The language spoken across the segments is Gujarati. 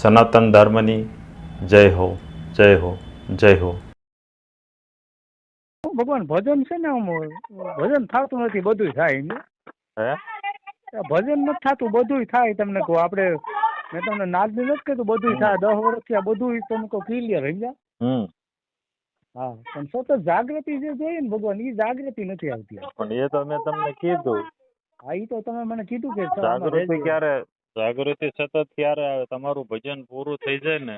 સનાતન ધર્મની જય હો જય હો જય હો. ભગવાન ભજન છે ને ભજન થતું નથી બધું થાય હે? ભજન નથી થતું બધું થાય તમને કહું આપણે મેં તમને નાદની નથી કીધું બધુંય થાય દસ વર્ષથી આ બધું તમને કહું ક્લિયર સમજ્યા હમ. હા પણ સતત જાગૃતિ જે જોઈએ ને ભગવાન એ જાગૃતિ નથી આવતી. પણ એ તો મેં તમને કીધું. હા એ તો તમે મને કીધું કે જાગૃતિ ક્યારે જાગૃતિ સતત ત્યારે આવે? તમારું ભજન પૂરું થઈ જાય ને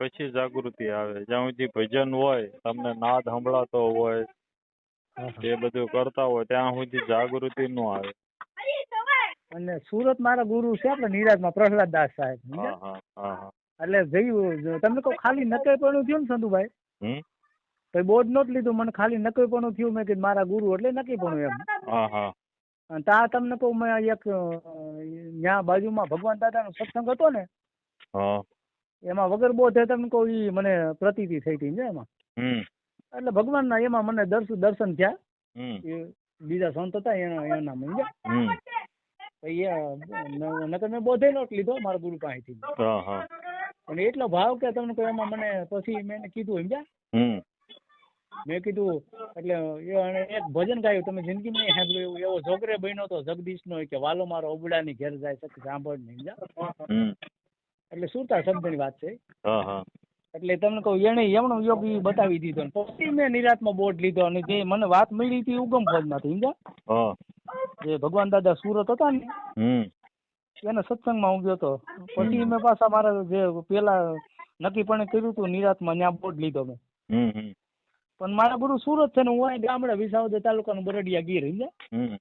પછી જાગૃતિ આવે. જ્યાં સુધી ભજન હોય તમને નાદ સંભળાતો હોય. એ બધું કરતા હોય ત્યાં સુધી જાગૃતિ નો આવે. અને સુરત મારા ગુરુ છે આપણે નિરાજમાં પ્રહલાદ દાસ સાહેબ હા હા હા હા. એટલે જયું તમને કહો ખાલી નકઈ પણ થયું ને સંતુભાઈ હમ? તો બોર્ડ નોટ લીધું મને ખાલી નકઈ પણ થયું મેં કીધું મારા ગુરુ એટલે નકી પણ એમ. હા હા. અને તા તમને કહું મેં એક ત્યાં બાજુમાં ભગવાન દાદાનો સત્સંગ હતો ને એમાં વગર બોધે તમને કહું ઈ મને પ્રતીતિ થઈ હતી ને એમાં? એટલે ભગવાનના એમાં મને દર્શન દર્શન થયા. બીજા સંત હતા એના એના મંજા નકર મેં બોધે નોટ લીધો મારા ગુરુ પાસેથી. અને એટલો ભાવ કે તમને કોઈ એમાં મને પછી મેં કીધું સમજ્યા? મેં કીધું એટલે એણે એક ભજન ગાયું તમે જિંદગીમાં નહીં સાંભળ્યું એવું એવો જોગરે બન્યો તો જગદીશનો કે વાલો મારો ઓબડાની ઘેર જાય સખ સાંભળ નહીં એટલે સુરતા શબ્દની વાત છે. એટલે તમને કહું એને એમનો યોગ બતાવી દીધો ને. પછી મેં નિરાતમાં બોર્ડ લીધો અને જે મને વાત મળી હતી ઉગમ ફોજમાંથી સમજા જે ભગવાન દાદા સુરત હતા ને હમ. એના સત્સંગમાં હું ગયો હતો પછી મેં પાછા મારા જે પેલા નક્કી પણ કર્યું હતું નિરાતમાં ત્યાં બોર્ડ લીધો મેં. પણ મારા ગુરુ સુરત છે ને હું અહીં ગામડે વિસાવદર તાલુકાનું બરડિયા ગીર સમજ્યા?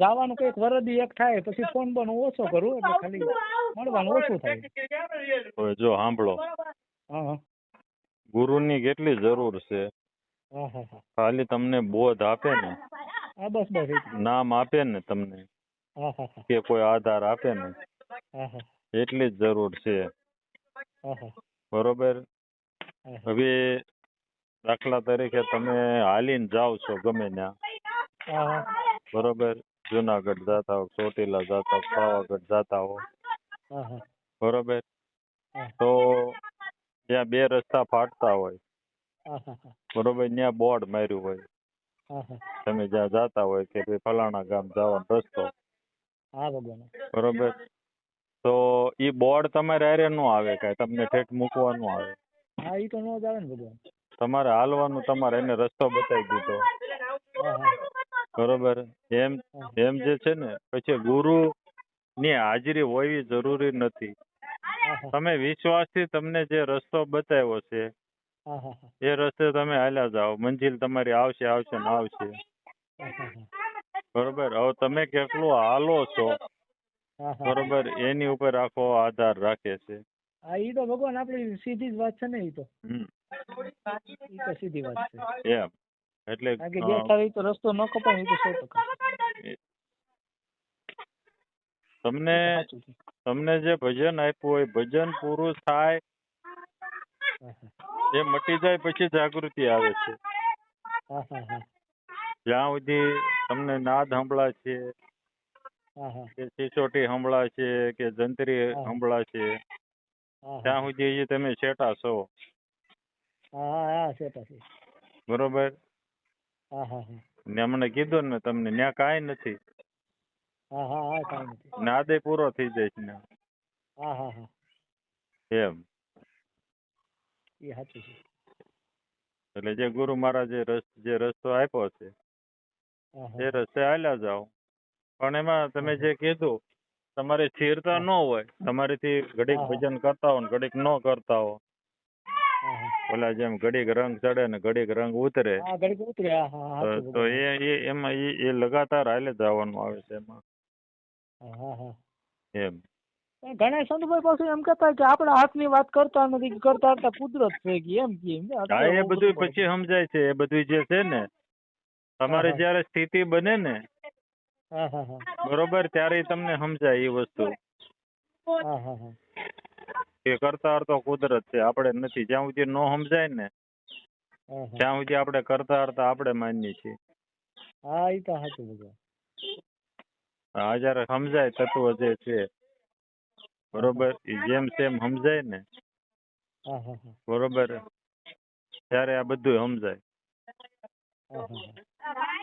જવાનું કંઈક વરદી એક થાય પછી ફોન બોન ઓછો કરું એટલે ખાલી મળવાનું ઓછું થાય. જો સાંભળો. ગુરુની કેટલી જરૂર છે? ખાલી તમને બોધ આપે ને. બસ બસ નામ આપે ને તમને. કે કોઈ આધાર આપે ને. એટલી જ જરૂર છે. બરોબર? હવે દાખલા તરીકે તમે હાલીને જાઓ છો ગમે ત્યાં. બરોબર? જુનાગઢ જતા હો ચોટીલા જતા હો પાવાગઢ જતા હો. બરોબર? તો ત્યાં બે રસ્તા ફાટતા હોય. બરોબર? ત્યાં બોર્ડ માર્યું હોય. તમે જ્યાં જતા હોય કે ભાઈ ફલાણા ગામ જવાનો રસ્તો. બરોબર? તો ઈ બોર્ડ તમારે હારે નો આવે કાંઈ? તમને ઠેઠ મૂકવાનું આવે. હા ઈ તો નો જ આવે ને ભગવાન. તમારે હાલવાનું તમારે એને રસ્તો બતાવી દીધો. બરોબર? એમ એમ જે છે ને, પછી ગુરુ ની હાજરી હોવી જરૂરી નથી. તમે વિશ્વાસથી તમને જે રસ્તો બતાવ્યો છે, એ રસ્તે તમે હાલ્યા જાઓ. મંજિલ તમારી આવશે આવશે ને આવશે. બરોબર? હવે તમે કેટલું હાલો છો. બરોબર? એની ઉપર આખો આધાર રાખે છે. હા ઈ તો ભગવાન આપણી સીધી જ વાત છે ને ઈ તો. ઈ તો સીધી વાત છે. એમ. એટલે કારણ કે જે થાય તો રસ્તો ન કપાય ઈ તો સો ટકા. તમને તમને જે ભજન આપ્યું હોય ભજન પૂરું થાય એ મટી જાય પછી જાગૃતિ આવે છે. જ્યાં સુધી તમને નાદ સંભળાશે છે કે સિસોટી સંભળાશે કે જંત્રી હા. સંભળાશે હા ત્યાં સુધી તમે શેઠા છો. હા હા હા છે. બરોબર? હા હા હા. ને મને કીધું ને તમને ત્યાં કાંઈ નથી. હા હા હા કાંઈ નથી. નાદે પૂરો થઈ જાય છે ને. હા હા હા. એમ. એ સાચું છે. એટલે જે ગુરુ મહારાજે રસ જે રસ્તો આપ્યો છે એ રસ્તે હાલ્યા જાઓ. પણ એમાં તમે જે કીધું તમારી સ્થિરતા ન હોય. તમારીથી ઘડીક. ભજન કરતા હો ને ઘડીક ન કરતા હો ઓલા જેમ ઘડીક રંગ ચડે ને ઘડીક રંગ ઉતરે. તો. એ એ એમાં એ લગાતાર હાલે જવાનું આવે છે એમાં. એમ. ઘણા સંતભાઈ પાછું એમ કહેતા કે કે આપણા હાથની વાત કરતા નથી કરતા કરતા કુદરત છે કે એમ કે એ બધું પછી સમજાય છે. એ બધું જે છે ને તમારે. જ્યારે સ્થિતિ બને ને બરોબર ત્યારે તમને સમજાય એ વસ્તુ. એ કરતા તો કુદરત છે આપણે નથી. જ્યાં સુધી ન સમજાય ને ત્યાં સુધી આપણે કરતા કરતા આપણે માનીએ છીએ. હા એ તો સાચું બધું હા જયારે સમજાય તત્વ જે છે બરોબર જેમ તેમ સમજાય ને બરોબર. ત્યારે આ બધું સમજાય.